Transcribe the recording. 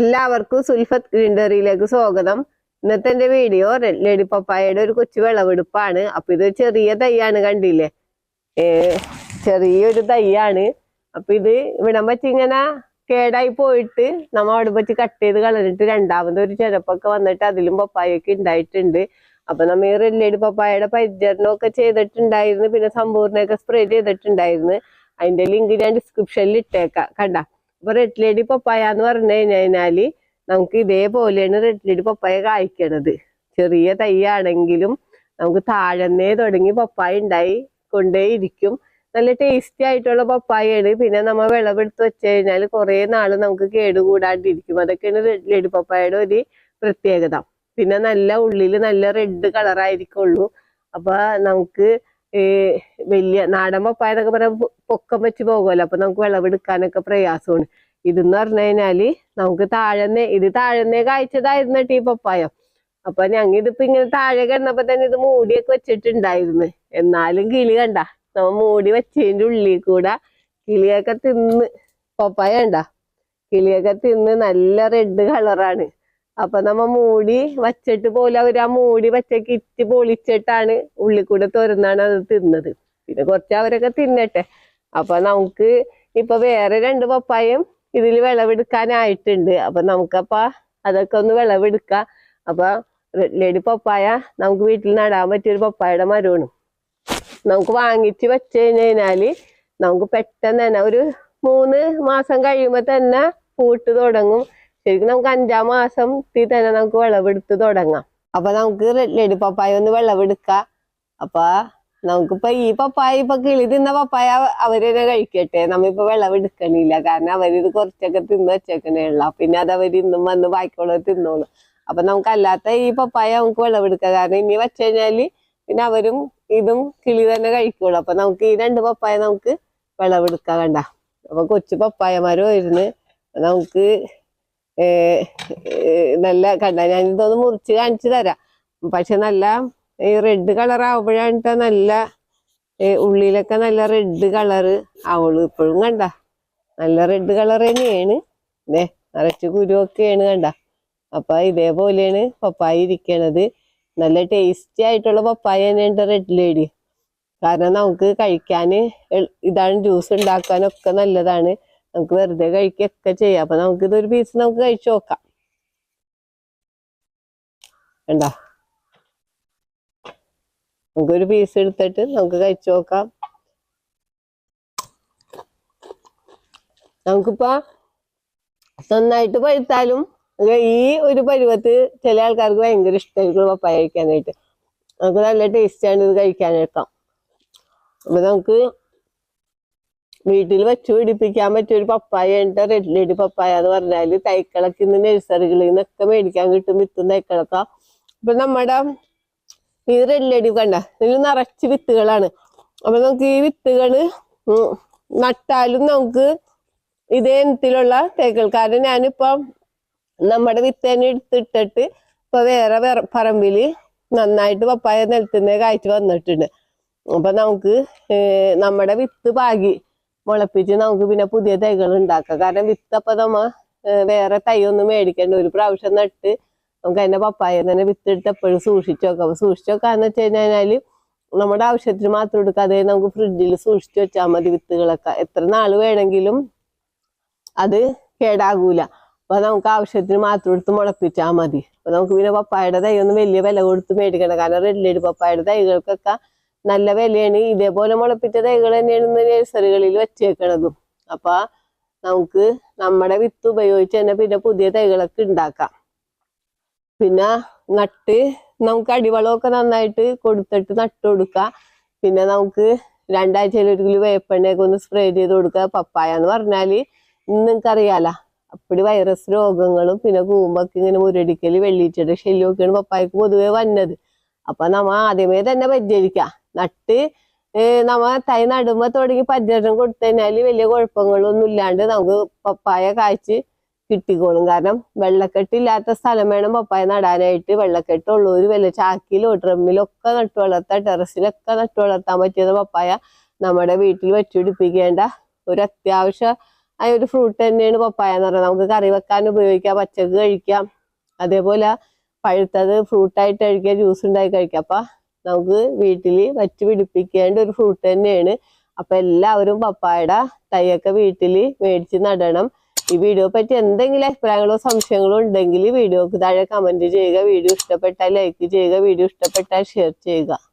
എല്ലാവർക്കും സുൽഫത്ത് ഗ്രീൻഡറിയിലേക്ക് സ്വാഗതം. ഇന്നത്തെ എന്റെ വീഡിയോ റെഡ് ലേഡി പപ്പായയുടെ ഒരു കൊച്ചു വിളവെടുപ്പാണ്. അപ്പൊ ഇത് ചെറിയ തൈയാണ് കണ്ടില്ലേ? ചെറിയൊരു തൈയാണ്. അപ്പൊ ഇത് ഇവിടം വെച്ച് ഇങ്ങനെ കേടായി പോയിട്ട് നമ്മ അവിടെ വെച്ച് കട്ട് ചെയ്ത് കളഞ്ഞിട്ട് രണ്ടാമത് ഒരു ചെരപ്പൊക്കെ വന്നിട്ട് അതിലും പപ്പായൊക്കെ ഉണ്ടായിട്ടുണ്ട് അപ്പൊ നമ്മ ഈ റെഡ് പപ്പായയുടെ പരിചരണമൊക്കെ ചെയ്തിട്ടുണ്ടായിരുന്നു. പിന്നെ സമ്പൂർണയൊക്കെ സ്പ്രേ ചെയ്തിട്ടുണ്ടായിരുന്നു. അതിന്റെ ലിങ്ക് ഞാൻ ഡിസ്ക്രിപ്ഷനിൽ ഇട്ടേക്കാം. കണ്ട? അപ്പൊ റെഡ് ലേഡി പപ്പായ എന്ന് പറഞ്ഞു കഴിഞ്ഞാൽ നമുക്ക് ഇതേപോലെയാണ് റെഡ് ലേഡി പപ്പായ കായ്ക്കണത്. ചെറിയ തൈയാണെങ്കിലും നമുക്ക് താഴന്നേ തുടങ്ങി പപ്പായ ഉണ്ടായി കൊണ്ടേ ഇരിക്കും നല്ല ടേസ്റ്റി ആയിട്ടുള്ള പപ്പായയാണ്. പിന്നെ നമ്മൾ വിളവെടുത്ത് വെച്ച് കഴിഞ്ഞാൽ കുറെ നാൾ നമുക്ക് കേടുകൂടാണ്ടിരിക്കും. അതൊക്കെയാണ് റെഡ് ലേഡി പപ്പായയുടെ ഒരു പ്രത്യേകത. പിന്നെ നല്ല ഉള്ളിൽ നല്ല റെഡ് കളറായിരിക്കുള്ളൂ അപ്പൊ നമുക്ക് ഈ വലിയ നാടൻ പപ്പായ എന്നൊക്കെ പറയാൻ പൊക്കം വെച്ച് പോകുമല്ലോ. അപ്പൊ നമുക്ക് വിളവെടുക്കാനൊക്കെ പ്രയാസമാണ്. ഇതെന്ന് പറഞ്ഞു കഴിഞ്ഞാൽ നമുക്ക് താഴെന്നേ ഇത് താഴെന്നേ കായ്ച്ചതായിരുന്നു ഈ പപ്പായ. അപ്പൊ ഞങ്ങ ഇതിപ്പോ ഇങ്ങനെ താഴെ കിടന്നപ്പോ തന്നെ ഇത് മൂടിയൊക്കെ വെച്ചിട്ടുണ്ടായിരുന്നു. എന്നാലും കിളി കണ്ട നമ്മ മൂടി വെച്ചതിന്റെ ഉള്ളിൽ കൂടെ കിളിയൊക്കെ തിന്ന് പപ്പായ കണ്ട? കിളിയൊക്കെ തിന്ന് നല്ല റെഡ് കളറാണ് അപ്പൊ നമ്മ മൂടി വച്ചിട്ട് പോലും അവർ ആ മൂടി വച്ച കിറ്റ് പൊളിച്ചിട്ടാണ് ഉള്ളിൽ കൂടെ തുറന്നാണ് അത് തിന്നത്. പിന്നെ കുറച്ച് അവരൊക്കെ തിന്നട്ടെ. അപ്പൊ നമുക്ക് ഇപ്പൊ വേറെ രണ്ട് പപ്പായും ഇതിൽ വിളവെടുക്കാനായിട്ടുണ്ട്. അപ്പൊ നമുക്കപ്പ അതൊക്കെ ഒന്ന് വിളവെടുക്കാം. അപ്പൊ റെഡ് പപ്പായ. നമുക്ക് വീട്ടിൽ നടാൻ പറ്റിയൊരു പപ്പായയുടെ മരമാണ്. നമുക്ക് വാങ്ങിച്ച് വെച്ച് കഴിഞ്ഞാൽ നമുക്ക് പെട്ടെന്ന് തന്നെ ഒരു മൂന്ന് മാസം കഴിയുമ്പോ തന്നെ പൂട്ട് തുടങ്ങും. ശരിക്കും നമുക്ക് അഞ്ചാം മാസം തന്നെ നമുക്ക് വിളവെടുത്ത് തുടങ്ങാം. അപ്പൊ നമുക്ക് ലഡു പപ്പായ ഒന്ന് വിളവെടുക്കാം. അപ്പൊ നമുക്കിപ്പോ ഈ പപ്പായ ഇപ്പൊ കിളി തിന്ന പപ്പായ അവർ തന്നെ കഴിക്കട്ടെ. നമ്മിപ്പോ വിളവെടുക്കണില്ല. കാരണം അവരിത് കുറച്ചൊക്കെ തിന്ന് വെച്ചേക്കണേയുള്ള പിന്നെ അത് അവർ ഇന്നും വന്ന് ബാക്കിയുള്ളത് തിന്നോളൂ. അപ്പൊ നമുക്ക് അല്ലാത്ത ഈ പപ്പായ നമുക്ക് വിളവെടുക്കാം. കാരണം ഇനി വെച്ച് കഴിഞ്ഞാൽ പിന്നെ അവരും ഇതും കിളി തന്നെ കഴിക്കുള്ളൂ. അപ്പൊ നമുക്ക് ഈ രണ്ട് പപ്പായ നമുക്ക് വിളവെടുക്ക കണ്ട. അപ്പൊ കൊച്ചു പപ്പായമാരും വരുന്നു. നമുക്ക് നല്ല കണ്ട ഞാൻ ഇതൊന്ന് മുറിച്ച് കാണിച്ചു തരാം. പക്ഷെ നല്ല ഈ റെഡ് കളർ ആവുമ്പോഴാണ് നല്ല ഉള്ളിലൊക്കെ നല്ല റെഡ് കളറ് ആവുള്ളൂ ഇപ്പോഴും കണ്ട. നല്ല റെഡ് കളർ തന്നെയാണ്. ദേ നിറച്ച് കുരുവൊക്കെയാണ് കണ്ട. അപ്പൊ ഇതേപോലെയാണ് പപ്പായ ഇരിക്കണത്. നല്ല ടേസ്റ്റി ആയിട്ടുള്ള പപ്പായ തന്നെയുണ്ട് റെഡ് ലേഡി കാരണം നമുക്ക് കഴിക്കാന് എൾ- ഇതാണ് ജ്യൂസ് ഉണ്ടാക്കാനൊക്കെ നല്ലതാണ്. നമുക്ക് വെറുതെ കഴിക്കൊക്കെ ചെയ്യാം. അപ്പൊ നമുക്ക് ഇതൊരു പീസ് നമുക്ക് കഴിച്ചു നോക്കാം. കണ്ട? നമുക്കൊരു പീസ് എടുത്തിട്ട് നമുക്ക് കഴിച്ചു നോക്കാം. നമുക്കിപ്പോ നന്നായിട്ട് പഴുത്താലും ഈ ഒരു പരുവത്ത് ചില ആൾക്കാർക്ക് ഭയങ്കര ഇഷ്ടമായിരിക്കും പപ്പായ കഴിക്കാനായിട്ട്. നമുക്ക് നല്ല ടേസ്റ്റാണ് ഇത് കഴിക്കാനെടുക്കാം. അപ്പൊ നമുക്ക് വീട്ടിൽ വെച്ച് പിടിപ്പിക്കാൻ പറ്റിയ ഒരു പപ്പായ ഉണ്ട് റെഡ് ലേഡി പപ്പായ എന്ന് പറഞ്ഞാൽ തൈക്കളൊക്കെ ഇന്ന് നഴ്സറികളിൽ നിന്നൊക്കെ മേടിക്കാൻ കിട്ടും വിത്തും തൈക്കളൊക്കെ. അപ്പൊ നമ്മുടെ ഈ റെഡ് ലേഡി കണ്ട ഇതിൽ നിറച്ച് വിത്തുകളാണ്. അപ്പൊ നമുക്ക് ഈ വിത്തുകൾ നട്ടാലും നമുക്ക് ഇതേ ഇനത്തിലുള്ള തൈകൾ കാരണം ഞാനിപ്പം നമ്മുടെ വിത്ത് തന്നെ എടുത്തിട്ടിട്ട് ഇപ്പൊ വേറെ പറമ്പിൽ നന്നായിട്ട് പപ്പായ നിലത്തുനിന്ന് കായ്ച്ചു വന്നിട്ടുണ്ട്. അപ്പൊ നമുക്ക് നമ്മുടെ വിത്ത് പാകി മുളപ്പിച്ച് നമുക്ക് പിന്നെ പുതിയ തൈകൾ ഉണ്ടാക്കാം. കാരണം വിത്തപ്പം നമ്മ വേറെ തൈ ഒന്നും മേടിക്കേണ്ട. ഒരു പ്രാവശ്യം നട്ട് നമുക്ക് അതിന്റെ പപ്പായ തന്നെ വിത്ത് എടുത്ത് എപ്പോഴും സൂക്ഷിച്ചു വെക്കാം. അപ്പൊ സൂക്ഷിച്ചു വെക്കാന്ന് വെച്ച് കഴിഞ്ഞാൽ നമ്മുടെ ആവശ്യത്തിന് മാത്രം എടുക്കാതെ നമുക്ക് ഫ്രിഡ്ജിൽ സൂക്ഷിച്ചു വെച്ചാൽ മതി വിത്തുകളൊക്കെ. എത്ര നാൾ വേണമെങ്കിലും അത് കേടാകൂല. അപ്പൊ നമുക്ക് ആവശ്യത്തിന് മാത്രം എടുത്ത് മുളപ്പിച്ചാൽ മതി. അപ്പൊ നമുക്ക് പിന്നെ പപ്പായയുടെ തൈ ഒന്നും വലിയ വില കൊടുത്ത് മേടിക്കണം കാരണം റെഡ് പപ്പായുടെ തൈകൾക്കൊക്കെ നല്ല വിലയാണ്. ഇതേപോലെ മുളപ്പിച്ച തൈകൾ തന്നെയാണ് ഇന്ന് നഴ്സറികളിൽ വെച്ചേക്കണതും. അപ്പൊ നമുക്ക് നമ്മുടെ വിത്ത് ഉപയോഗിച്ച് തന്നെ പിന്നെ പുതിയ തൈകളൊക്കെ ഉണ്ടാക്കാം. പിന്നെ നട്ട് നമുക്ക് അടിവളമൊക്കെ നന്നായിട്ട് കൊടുത്തിട്ട് നട്ട് കൊടുക്കാം. പിന്നെ നമുക്ക് രണ്ടാഴ്ചയിൽ ഒരു കിലോ വേപ്പെണ്ണയൊക്കെ ഒന്ന് സ്പ്രേ ചെയ്ത് കൊടുക്കുക. പപ്പായ എന്ന് പറഞ്ഞാൽ ഇന്ന് നിങ്ങൾക്കറിയാലോ അപ്പടി വൈറസ് രോഗങ്ങളും പിന്നെ കൂമ്പൊക്കെ ഇങ്ങനെ മുരടിക്കൽ വെള്ളീച്ചയുടെ ശല്യമൊക്കെയാണ് പപ്പായക്ക് പൊതുവെ വന്നത്. അപ്പൊ നമ്മ ആദ്യമേ തന്നെ പരിചരിക്കാം. നട്ട് നമ്മ തൈ നടുമ്പോ തുടങ്ങി പരിചരണം കൊടുത്തു വലിയ കുഴപ്പങ്ങളൊന്നും ഇല്ലാണ്ട് നമുക്ക് പപ്പായ കായ്ച്ച് കിട്ടിക്കോളും. കാരണം വെള്ളക്കെട്ടില്ലാത്ത സ്ഥലം വേണം പപ്പായ നടാനായിട്ട്. വെള്ളക്കെട്ട് ഒരു വല്ല ചാക്കിലോ ഡ്രമ്മിലോ ഒക്കെ നട്ടു വളർത്താം ടെറസിലൊക്കെ നട്ടു വളർത്താൻ പറ്റിയത് പപ്പായ നമ്മുടെ വീട്ടിൽ വെച്ചുപിടിപ്പിക്കേണ്ട ഒരു അത്യാവശ്യ ആ ഒരു ഫ്രൂട്ട് തന്നെയാണ് പപ്പായ എന്ന് പറയുന്നത് നമുക്ക് കറി വെക്കാൻ ഉപയോഗിക്കാം പച്ചക്ക് കഴിക്കാം. അതേപോലെ പഴുത്തത് ഫ്രൂട്ടായിട്ട് കഴിക്കാം ജ്യൂസ് ഉണ്ടാക്കി കഴിക്കാം. അപ്പൊ നമുക്ക് വീട്ടിൽ വച്ചു പിടിപ്പിക്കേണ്ട ഒരു ഫ്രൂട്ട് തന്നെയാണ്. അപ്പൊ എല്ലാവരും പപ്പായയുടെ തൈയൊക്കെ വീട്ടിൽ മേടിച്ച് നടണം. ഈ വീഡിയോ പറ്റി എന്തെങ്കിലും അഭിപ്രായങ്ങളോ സംശയങ്ങളോ ഉണ്ടെങ്കിൽ വീഡിയോക്ക് താഴെ കമന്റ് ചെയ്യുക. വീഡിയോ ഇഷ്ടപ്പെട്ടാൽ ലൈക്ക് ചെയ്യുക. വീഡിയോ ഇഷ്ടപ്പെട്ടാൽ ഷെയർ ചെയ്യുക.